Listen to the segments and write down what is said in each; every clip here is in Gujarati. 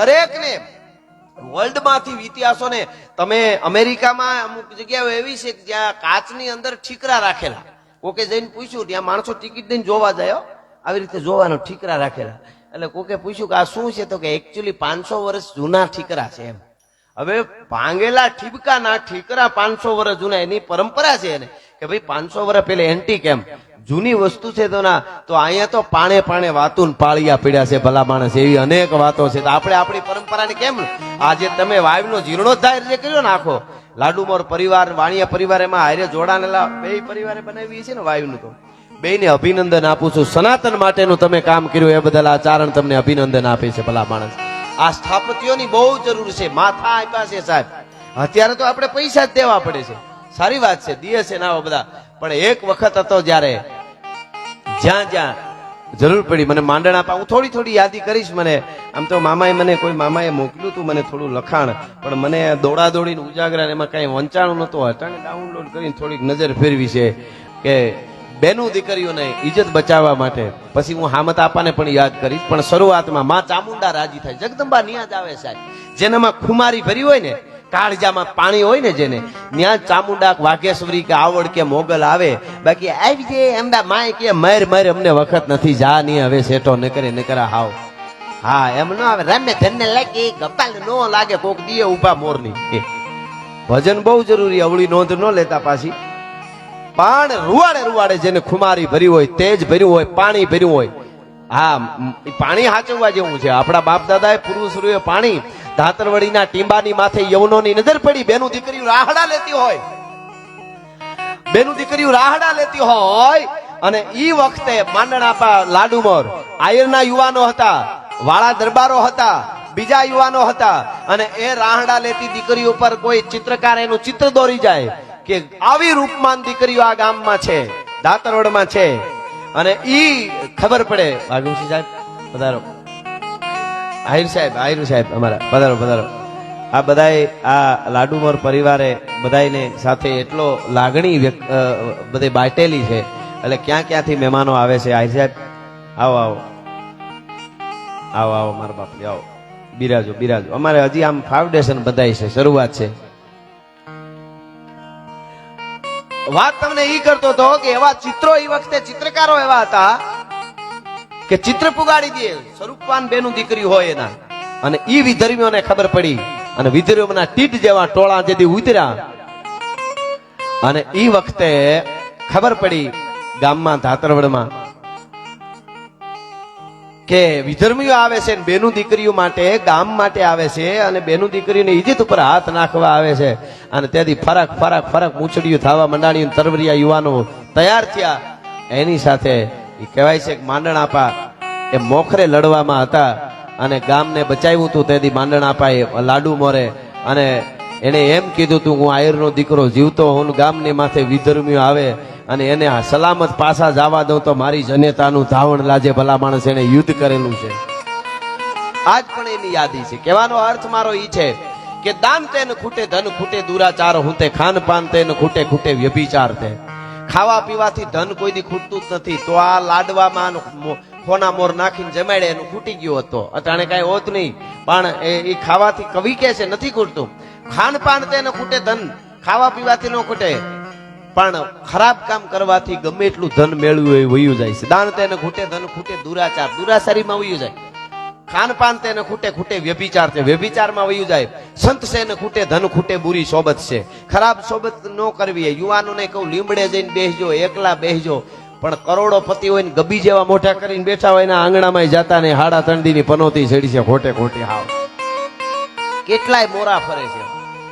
દરેકને વર્લ્ડમાંથી ઇતિહાસોને તમે અમેરિકામાં અમુક જગ્યાઓ એવી છે કે જ્યાં કાચની અંદર ઠીકરા રાખેલા. કોકે જઈને પૂછ્યું, ત્યાં માણસો ટિકિટ દઈને જોવા જાય આવી રીતે જોવાનો ઠીકરા રાખેલા. એટલે કોકે પૂછ્યું કે આ શું છે? તો કે એકચ્યુઅલી પાંચસો વર્ષ જૂના ઠીકરા છે એમ. હવે ભાંગેલા ઠીબકાના ઠીકરા પાંચસો વર્ષ જૂના, એની પરંપરા છે એને. કે ભાઈ, પાંચસો વર્ષ પેલે એન્ટી એમ. જૂની વસ્તુ છે તો ના, તો અહીંયા તો પાણે પાણે વાતું પાળિયા પીડ્યા છે ભલા માણસ, એવી અનેક વાતો છે. તો આપણે આપણી પરંપરાને કેમ આજે તમે વાવનો જીર્ણોદ્ધાર જે કર્યો ને આખો? લાડુમોર પરિવાર, વાણિયા પરિવાર એમાં હારે જોડાણેલા બે પરિવારે બનાવી છે ને વાયુનું તો. બેને અભિનંદન આપું છું. સનાતન માટેનું તમે કામ કર્યું, એ બદલ આ ચારણ તમને અભિનંદન આપે છે ભલા માણસ. આ સ્થાપત્યોની બહુ જરૂર છે. માથા આપ્યા છે સાહેબ. અત્યારે તો આપણે પૈસા જ દેવા પડે છે. સારી વાત છે. દિયે છે ના બધા. પણ એક વખત હતો જ્યારે જ્યાં જ્યાં જરૂર પડી, મને માંડણ આપા. હું થોડી થોડી યાદી કરીશ મને. આમ તો મામાએ મને, કોઈ મામાએ મોકલ્યું હતું મને થોડું લખાણ, પણ મને દોડા દોડીને ઉજાગરા એમાં કઈ વંચાણું નહોતું અટાણે ડાઉનલોડ કરીને થોડીક નજર ફેરવી છે કે બેનું દીકરીઓને ઇજ્જત બચાવવા માટે. પછી હું હામત આપાને પણ યાદ કરીશ. પણ શરૂઆતમાં મા ચામુંડા રાજી થાય. જગદંબા નિયાજ આવે સાહેબ. જેનામાં ખુમારી ભરી હોય ને કાળજામાં પાણી હોય ને જેને ત્યાં ચામુંડા, વાઘેશ્વરી કે આવડ કે મોગલ આવે, બાકી આવી જે અંબા માય કે મર મર અમને વખત નથી, જા નહીં હવે સેટો ન કરે ન કરે હાવ. હા, એમ ન આવે, રમે ધનને લાગે કપાલ નો લાગે, કોક દીએ ઊભા મોરની. ભજન બહુ જરૂરી, અવળી નોંધ ન લેતા પાછી. પણ રૂવાડે રૂવાડે જેને ખુમારી ભરી હોય, તેજ ભર્યું હોય, પાણી ભર્યું હોય. હા પાણી હાચવવા જેવું છે. આપણા બાપ દાદાએ પુરુષરૂએ પાણી ધાતરવડીના ટીંબાની માથે યવનોની નજર પડી. બેનું દીકરીઓ રાહડા લેતી હોય. બેનું દીકરીઓ રાહડા લેતી હોય અને ઈ વખતે માંડણાપા લાડુમોર. આયરના યુવાનો હતા, વાળા દરબારો હતા, બીજા યુવાનો હતા અને એ રાહડા લેતી દીકરી ઉપર કોઈ ચિત્રકાર એનું ચિત્ર દોરી જાય કે આવી રૂપમાન દીકરીઓ આ ગામમાં છે, દાતરવડમાં છે. અને ઈ ખબર પડે. ભાગવતસિંહ સાહેબ પધારો આહિર સાહેબ આહિર સાહેબ, અમારા, પધારો પધારો. આ બધાય આ લાડુમોર પરિવારે બધાને સાથે એટલો લાગણી બધે બાટેલી છે. એટલે ક્યાં ક્યાંથી મહેમાનો આવે છે, આહિર સાહેબ? આવો આવો. આવો આવો, મારા બાપલી આવો. બિરાજો બિરાજો. અમારે હજી આમ ફાઉન્ડેશન બધાય છે, શરૂઆત છે. વાત તમને એ કરતો હતો કે એવા ચિત્રો એ વખતે ચિત્રકારો એવા હતા કે ચિત્ર પુગાડી દે. સ્વરૂપવાન બેનું દીકરી હોય એના. અને ઈ વિધર્મીઓને ખબર પડી અને વિધર્મીઓના ટીટ જેવા ટોળા જેથી ઉતર્યા. અને ઈ વખતે ખબર પડી ગામમાં ધાતરવડમાં કે વિધર્મીઓ આવે છે ને બેનું દીકરીઓ માટે, ગામ માટે આવે છે અને બેનું દીકરીને ઇજ્જત ઉપર હાથ નાખવા આવે છે. અને ત્યાંથી ફરક ફરક ફરક મૂછડીઓ થવા મંડાણી તરવરિયા યુવાનો તૈયાર થયા. એની સાથે એ કહેવાય છે કે માંડણાપા એ મોખરે લડવામાં હતા અને ગામને બચાવ્યું હતું તેથી માંડણાપાએ લાડુ મોરે અને એને એમ કીધું હતું હું આયરનો દીકરો જીવતો હું ગામની માથે વિધર્મ્યો આવે અને એને આ સલામત પાછા જવા દઉં તો મારી જનેતાનું ધાવણ લાજે ભલા માણસ એને યુદ્ધ કરેલું છે. આજ પણ એની યાદી છે. કહેવાનો અર્થ મારો ઈ છે કે દાન તેને ખૂટે ધન ખૂટે દુરાચાર, હું તે ખાન પાન તેને ખૂટે ખૂટે વ્યભિચાર તે. ખાવા પીવાથી ધન કોઈ દી ખૂટતું જ નથી. તો આ લાડવામાં ખોના મોર નાખીને જમાડે, એનું ખૂટી ગયો હતો અટાણે કાંઈ હોત નહીં. પણ એ ખાવાથી કવિ કે છે, નથી ખૂટતું. ખાન પાન તેને ખૂટે, ધન ખાવા પીવાથી ન ખૂટે. પણ ખરાબ કામ કરવાથી ગમે એટલું ધન મેળવ્યું એ વયું જાય છે. દાન તેને ખૂટે, ધન ખૂટે, દુરાચાર. દુરાચારીમાં વયું જાય. ખાન પાન તેને ખૂટે ખૂટે વ્યભિચાર છે. વ્યભિચારમાં વયું જાય. સંત છે ને ખૂટે, ધન ખૂટે, બુરી સોબત છે. ખરાબ સોબત ન કરવી એ. યુવાનોને કહું, લીમડે જઈને બેસજો, એકલા બેસજો. પણ કરોડોપતિ હોય ને ગબી જેવા મોટા કરીને બેઠા હોય એના આંગણામાં જતા ને હાડા ઠંડીની પનોતી ચડી છે ખોટે ખોટી હાવ. કેટલાય મોરા ફરે છે.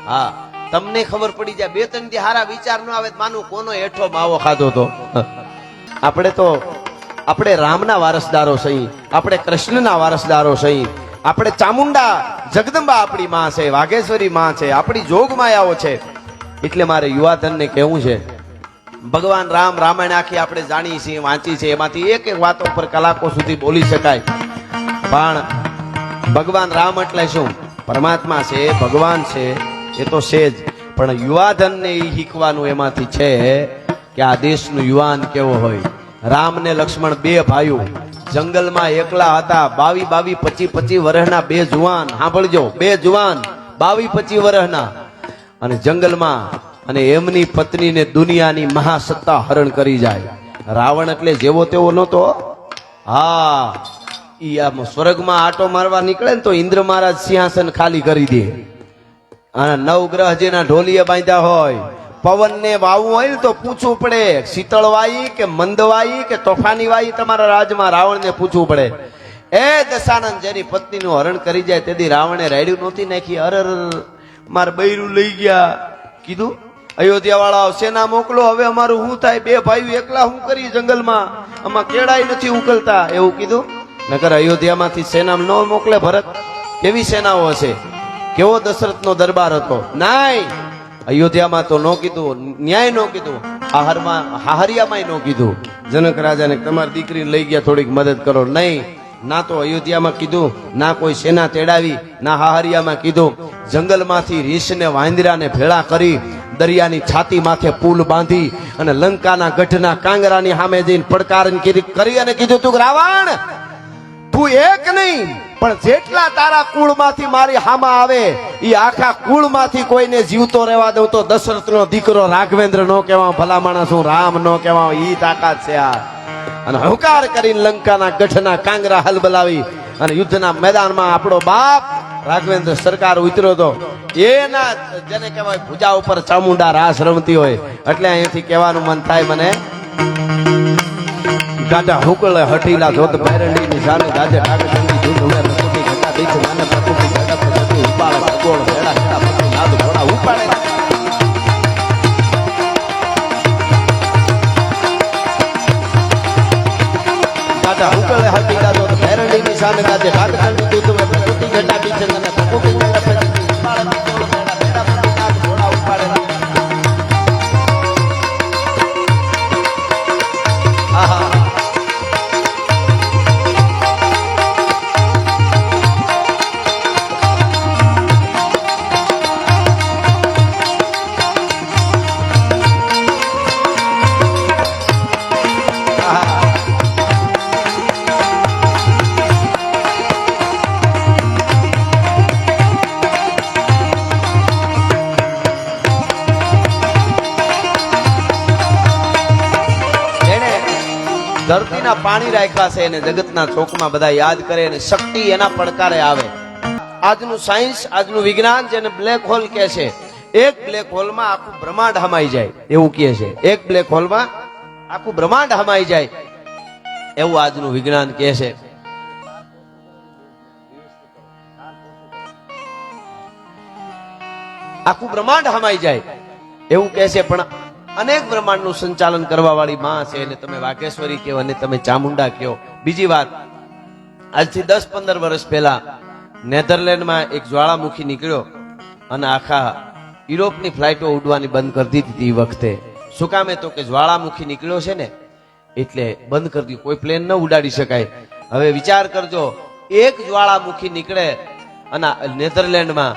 હા, તમને ખબર પડી જાય, બે ત્રણ દી હારા વિચાર ન આવે માનું કોનો હેઠો માવો ખાધો તો. આપણે તો આપણે રામના વારસદારો સહી, આપણે કૃષ્ણના વારસદારો સહી, આપણે ચામુંડા જગદંબા આપણી માં છે, વાઘેશ્વરી માં છે, આપણી જોગમાયાઓ છે. એટલે મારે યુવાધનને કહેવું છે, ભગવાન રામ રામાયણ આખી આપણે જાણીએ છીએ, વાંચી છે એમાંથી એક એક વાતો પર કલાકો સુધી બોલી શકાય. પણ ભગવાન રામ એટલે શું? પરમાત્મા છે, ભગવાન છે, એ તો છે જ. પણ યુવાધનને એ શીખવાનું એમાંથી છે કે આ દેશનું યુવાન કેવો હોય? રામ ને લક્ષ્મણ બે ભાઈઓ. જંગલમાં એકલા હતા. બાવી બાવી પચી પચી વર્ષના બે જુવાન. સાંભળજો, બે જુવાન, બાવી પચી વર્ષના અને જંગલમાં અને એમની પત્નીને દુનિયાની મહાસત્તા હરણ કરી જાય. રાવણ એટલે જેવો તેવો નહોતો. હા, ઈ આમ સ્વર્ગમાં આટો મારવા નીકળે ને તો ઇન્દ્ર મહારાજ સિંહાસન ખાલી કરી દે. અને નવ ગ્રહ જેના ઢોલીએ બાંધ્યા હોય પવન ને વાવવું હોય ને તો પૂછવું પડે શીતળ વાઈ કે મંદ વાઈ કે તોફાની વાઈ તમારા રાજમાં રાવણ ને પૂછવું પડે. એ દશાનંદ જેની પત્નીનું હરણ કરી જાય તેથી રાવણે રાયડું નહોતી નાખી. અરર માર બૈરું લઈ ગયા. કીધું અયોધ્યા વાળા સેના મોકલો. હવે અમારું શું થાય? બે ભાઈઓ એકલા હું કરી જંગલમાં? આમાં કેળાય નથી ઉકલતા એવું કીધું. નકર અયોધ્યામાંથી સેના ન મોકલે ભરત. કેવી સેનાઓ હશે? કેવો દશરથનો દરબાર હતો? નાય! અયોધ્યામાં તો ન કીધું, ન્યાય ન કીધું, આહારમાં હાહરિયામાં ન કીધું. જનક રાજાને તમારી દીકરીને લઈ ગયા, થોડીક મદદ કરો. નહીં, ના તો અયોધ્યામાં કીધું, ના કોઈ સેના તેડાવી, ના હાહરિયામાં કીધું. જંગલમાંથી રીસને વાંદરાને ભેળા કરી, દરિયાની છાતી માથે પુલ બાંધી અને લંકાના ગઢના કાંગરાની સામે જઈને પડકાર કરી અને કીધું તું રાવણ તું એક નહીં, પણ જેટલા તારા કુળમાંથી મારી હામાં આવે એ આખા કુળમાંથી કોઈને જીવતો રહેવા દઉં તો દશરથનો દીકરો રાઘવેન્દ્ર નો કહેવા ભલા માણસ હું રામ નો કહેવા ઈ તાકાત છે આ. અને હુકાર કરીને લંકાના ગઢના કાંગરા હલબલાવી અને યુદ્ધના મેદાનમાં આપણો બાપ રાઘવેન્દ્ર સરકાર ઉતર્યો હતો એના જેને કહેવાય ભૂજા ઉપર ચામુંડા રાસ રમતી હોય, એટલે અહીંથી કહેવાનું મન થાય મને ગાડા હુકળે હટીલા ધોત ભૈરંડી ની સામે ગાજે ડાગડંડી ધૂળ હવે પ્રકૃતિ ઘટા દીઠ નાને પ્રકૃતિ ઘટા પ્રકૃતિ ઉપાડે, ભગોળ ભેડા ઘટા પતિ નાદ, ઘોડા ઉપાડે. દાદા હુકળે હટીલા ધોત ભૈરંડી ની સામે ગાજે ડાગડંડી ધૂળ હવે પ્રકૃતિ ઘટા દીઠ માને પાણી રાખ્યા છે એને જગતના ચોકમાં બધા યાદ કરે અને શક્તિ એના પડકારે આવે. આજનું સાયન્સ, આજનું વિજ્ઞાન જેને બ્લેક હોલ કહે છે, એક બ્લેક હોલમાં આખું બ્રહ્માંડ હમાઈ જાય, એવું કહે છે. એક બ્લેક હોલમાં આખું બ્રહ્માંડ હમાઈ જાય, એવું આજનું વિજ્ઞાન કહે છે. આખું બ્રહ્માંડ હમાઈ જાય, એવું કહે છે. પણ અનેક બ્રહ્માંડનું સંચાલન કરવા વાળી માં છે એને તમે વાકેશ્વરી કહો અને તમે ચામુંડા કહો. બીજી વાત, આજથી દસ પંદર વર્ષ પહેલા નેધરલેન્ડમાં એક જ્વાળામુખી નીકળ્યો અને આખા યુરોપની ફ્લાઇટો ઉડવાની બંધ કરી દીધી હતી વખતે. શું કામે તો કે જ્વાળામુખી નીકળ્યો છે ને, એટલે બંધ કરી દીધું. કોઈ પ્લેન ન ઉડાડી શકાય. હવે વિચાર કરજો, એક જ્વાળામુખી નીકળે અને નેધરલેન્ડમાં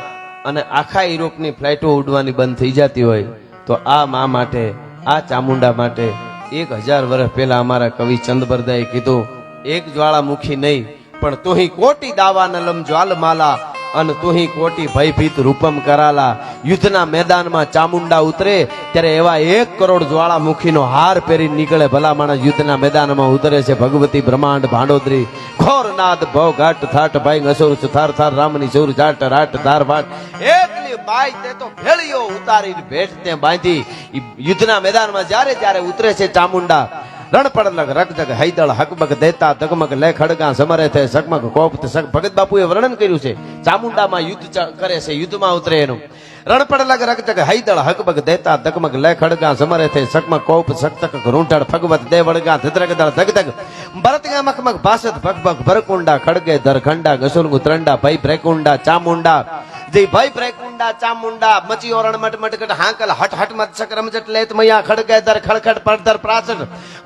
અને આખા યુરોપની ફ્લાઇટો ઉડવાની બંધ થઈ જતી હોય. તો આ મા માટે, આ ચામુંડા માટે એક હજાર વર્ષ પહેલા અમારા કવિ ચંદબરદાએ કીધું, એક જ્વાળામુખી નહીં, પણ તોહી કોટી દાવા નલમ જ્વાલમાલા અને તુહી કોટી ભયભીત રૂપમ કરાલા. યુદ્ધના મેદાનમાં ચામુંડા ઉતરે, ત્યારે એવા એક કરોડ જ્વાળામુખીનો હાર પહેરી નીકળે ભલા માણસ યુદ્ધના મેદાનમાં ઉતરે છે ભગવતી બ્રહ્માંડ ભાંડોદરી. ઘોર નાદ ભવ ઘાટ થાટ ભાઈ અસુર થાર થાર, રામની સુર, જાટ, રાટ, ધાર ભાટ એકલી બાઈ તે તો ભેળીઓ ઉતારી ભેટ તે બાંધી યુદ્ધના મેદાનમાં જ્યારે જ્યારે ઉતરે છે ચામુંડા રણપડલક જગ, હૈદળ હકબક દેતા ધગમગ લે ખડગા સમરે થે સગમગ કોપ સગ. ભગત બાપુએ વર્ણન કર્યું છે. ચામુંડામાં યુદ્ધ કરે છે, યુદ્ધમાં ઉતરે એનું. રણપડલક જગ, હૈદળ હકબક દેતા ધગમગ લે ખડગા સમરે થે સગમગ કોપ સક્તક રૂંઢળ ફગવત દે વળગા ધદ્રગ, દળ ધગધગ ભરતગા મકમક ભાસત ભગભગ ભરકુંડા, ખડગે, ધરખંડા ગસુલગુ ત્રંડા ભઈ ભ્રેકુંડા, ચામુંડા જય ભાઈ પ્રેકુંડા ચામુંડા, મચી ઓરણ, મટ, મટકટ, હાંકલ, હટ હટ, મત ચક્રમ જટ લેત, મૈયા ખડગે દર ખડખડ પડદર પ્રાસન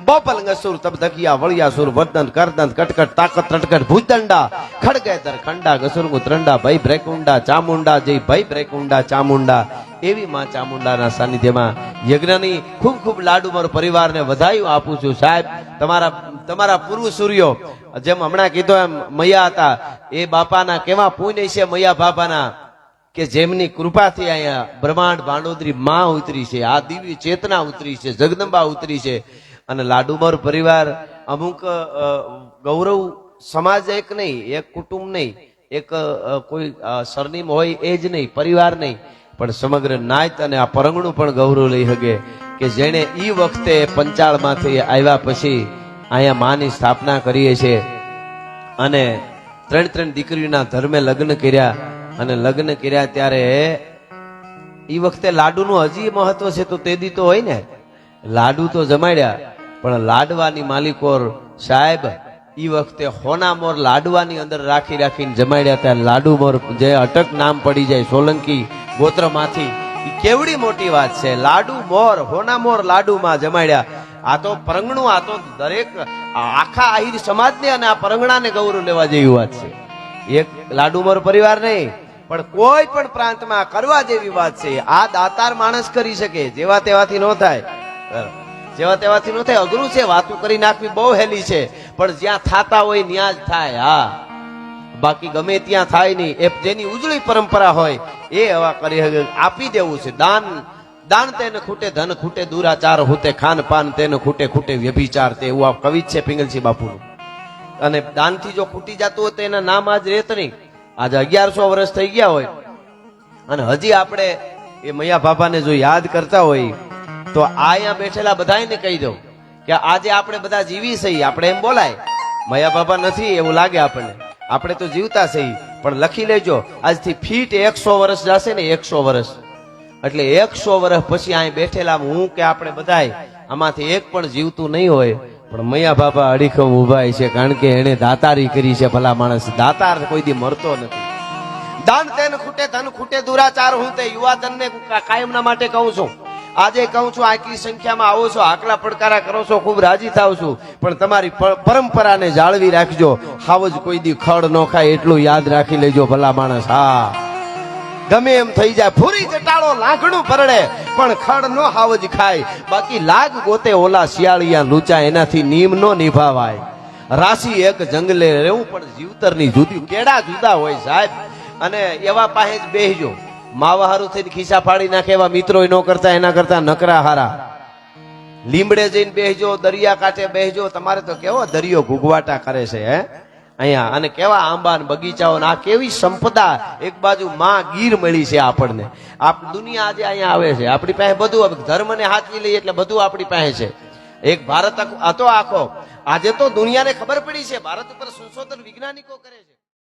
બોપલ, ગસુર તબ ધકિયા, વળિયા, સુર વર્દન કરદન કટકટ, તાકત તટકટ ભુજદંડા ખડગે દર, ખંડા, ગસુર ત્રંડા ભય પ્રેકુંડા ચામુંડા, જે ભય પ્રેકુંડા ચામુંડા. એવી માં ચામુંડાના સાનિધ્યમાં યજ્ઞની ખૂબ ખૂબ લાડુ મારો પરિવારને વધાયું આપું છું. સાહેબ, તમારા તમારા પૂર્વ સૂર્યો જેમ હમણાં કીધું એમ, મૈયા હતા. એ બાપાના કેવા પુણ્ય છે મૈયા બાપાના? કે જેમની કૃપાથી અહીંયા બ્રહ્માંડ ભાંડોદરી માં ઉતરી છે, આ દિવ્ય ચેતના ઉતરી છે, જગદંબા ઉતરી છે અને લાડુમર પરિવાર અમુક ગૌરવ સમાજ એક નહીં, એક કુટુંબ નહીં, એક કોઈ સરનીમ હોય એ જ નહીં, પરિવાર નહીં. પણ સમગ્ર નાયત અને આ પરંગણું પણ ગૌરવ લઈ શકે કે જેણે એ વખતે પંચાળમાંથી આવ્યા પછી અહીંયા માની સ્થાપના કરીએ છીએ. અને ત્રણ ત્રણ દીકરીના ધર્મે લગ્ન કર્યા. અને લગ્ન કર્યા ત્યારે એ વખતે લાડુનું હજી મહત્વ છે તો તે દી તો હોય ને. લાડુ તો જમાડ્યા, પણ લાડવાની માલિકોર સાહેબ એ વખતે હોના મોર લાડવાની અંદર રાખી રાખીને જમાડ્યા ત્યાં લાડુ મોર જે અટક નામ પડી જાય સોલંકી ગોત્રમાંથી. ઈ કેવડી મોટી વાત છે. લાડુ મોર, હોના મોર લાડુમાં જમાડ્યા. આ તો પરંગણું, આ તો દરેક આખા આહિર સમાજને અને આ પરંગણાને ગૌરવ લેવા જેવી વાત છે. એક લાડુમર પરિવાર નહીં પણ કોઈ પણ પ્રાંતમાં કરવા જેવી વાત છે, આ દાતાર માણસ કરી શકે, જેવા તેવાથી ન થાય. જેવા તેવાથી ન થાય, અઘરું છે, વાતું કરી નાખવી બહુ હેલી છે, પણ જ્યાં થાતા હોય ત્યાં જ થાય, હા. બાકી ગમે ત્યાં થાય નહીં, એ જેની ઉજળી પરંપરા હોય, એ હવા કરી આપી દેવું છે. દાન દાન તેને ખૂટે, ધન ખૂટે, દુરાચાર હુતે ખાન પાન તેને ખૂટે ખૂટે, વ્યભિચાર તે, એવું આ કવિ છે પિંગલસિંહ બાપુનું. અને દાનથી જો ખૂટી જતું હોય તો એના નામ આજ રહેત નહીં. આજે અગિયારસો વર્ષ થઈ ગયા હોય. અને હજી આપણે એ મૈયા બાપાને જો યાદ કરતા હોય, તો આ અહીંયા બેઠેલા બધાને કહી દઉં કે આજે આપણે બધા જીવી સહી. આપણે એમ બોલાય, મૈયા બાપા નથી, એવું લાગે આપણને. આપણે તો જીવતા સહી. પણ લખી લેજો, આજથી ફીટ એકસો વર્ષ જશે ને એકસો વર્ષ. એટલે એકસો વર્ષ પછી અહીં બેઠેલા હું કે આપણે બધાય, આમાંથી એક પણ જીવતું નહીં હોય. પણ મૈયા બાપા અડીખમ ઉભાય છે, કારણ કે એને દાતારી કરી છે, ભલા માણસ. દાતાર કોઈ દી મરતો નથી. દાન તેન ખૂટે, ધન ખૂટે, દુરાચાર હું તે યુવા ધનને કાયમના માટે કહું છું. આજે કહું છું, આટલી સંખ્યામાં આવો છો, આકલા પડકારા કરો છો, ખૂબ રાજી થાવ છું. પણ તમારી પરંપરાને જાળવી રાખજો. હાવ જ કોઈ દી ખડ ન ખાય, એટલું યાદ રાખી લેજો, ભલા માણસ. હા. ગમે એમ થઈ જાય. ફૂરી જટાળો લાકડું પરડે પણ ખડ નો હાવજ ખાય. બાકી લાગ ગોતે ઓલા શિયાળિયા લૂચા, એનાથી નીમ નો નિભાવાય. રાશિ એક જંગલે રહેવું, પણ જીવતરની જુદી કેડા જુદા હોય સાહેબ. અને એવા પાસે જ બેહજો. માવા હારું થઈને ખિસ્સા ફાડી નાખે એવા મિત્રો ન કરતા, એના કરતા નકરા હારા. લીમડે જઈને બેહજો, દરિયા કાંઠે બેહજો. તમારે તો કેવો દરિયો ઘૂઘવાટા કરે છે, હે? અહીંયા. અને કેવા આંબા ને બગીચાઓ આ કેવી સંપદા. એક બાજુ માં ગીર મળી છે આપણને. આપ દુનિયા આજે અહીંયા આવે છે. આપણી પાસે બધું ધર્મને હાથવી લઈએ એટલે બધું આપણી પાસે છે. એક ભારત હતો આખો. આજે તો દુનિયાને ખબર પડી છે, ભારત ઉપર સંશોધન વૈજ્ઞાનિકો કરે છે.